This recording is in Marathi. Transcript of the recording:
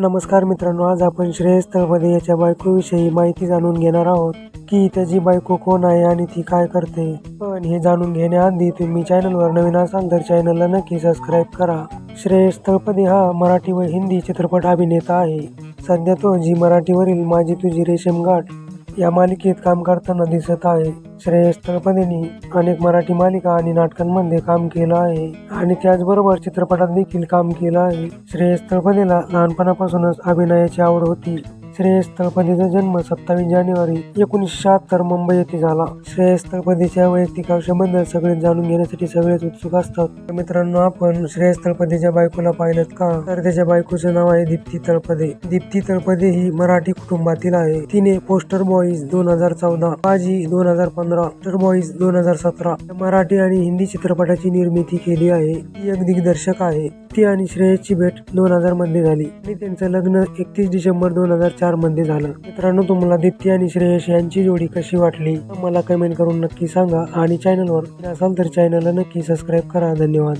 नमस्कार मित्रांनो आज आपण श्रेयस तळपदे याच्या बायकोविषयी माहिती जाणून घेणार आहोत की त्याची बायको कोण आहे आणि ती काय करते. पण हे जाणून घेण्याआधी तुम्ही चॅनलवर नवीन असाल तर चॅनलला नक्की सबस्क्राईब करा. श्रेयस तळपदे हा मराठी व हिंदी चित्रपट अभिनेता आहे. सध्या तो जी मराठीवरील माझी तुझी रेशीम गाठ या मालिकेत काम करताना दिसत आहे. श्रेयस तळपदेनी अनेक मराठी मालिका आणि नाटकांमध्ये काम केलं आहे. आणि त्याचबरोबर चित्रपटात देखील काम केलं आहे. श्रेयस तळपदेला लहानपणापासूनच अभिनयाची आवड होती. श्रेयस तळपदेचा जन्म सत्तावीस जानेवारी एकोणीसशे शहात्तर मुंबई येथे झाला. श्रेयस तळपदेच्या वैयक्तिक आयुष्याबद्दल सगळे जाणून घेण्यासाठी सगळेच उत्सुक असतात. तर मित्रांनो आपण श्रेयस तळपदेच्या बायकोला पाहिलं का? तर त्याच्या बायकोचे नाव आहे दीप्ती तळपदे. दीप्ती तळपदे ही मराठी कुटुंबातील आहे. तिने पोस्टर बॉईज दोन हजार चौदा बाजी दोन हजार पंधरा पोस्टर बॉईज दोन हजार सतरा मराठी आणि हिंदी चित्रपटाची निर्मिती केली आहे. ती एक दिग्दर्शक आहे. ती आणि श्रेयसची भेट दोन हजारमध्ये झाली. आणि त्यांचं लग्न एकतीस डिसेंबर दोन हजार चारमध्ये झालं. मित्रांनो तुम्हाला दीप्ती आणि श्रेयस यांची जोडी कशी वाटली? मला कमेंट करून नक्की सांगा. आणि चॅनलवर असाल तर चॅनलला नक्की सबस्क्राईब करा. धन्यवाद.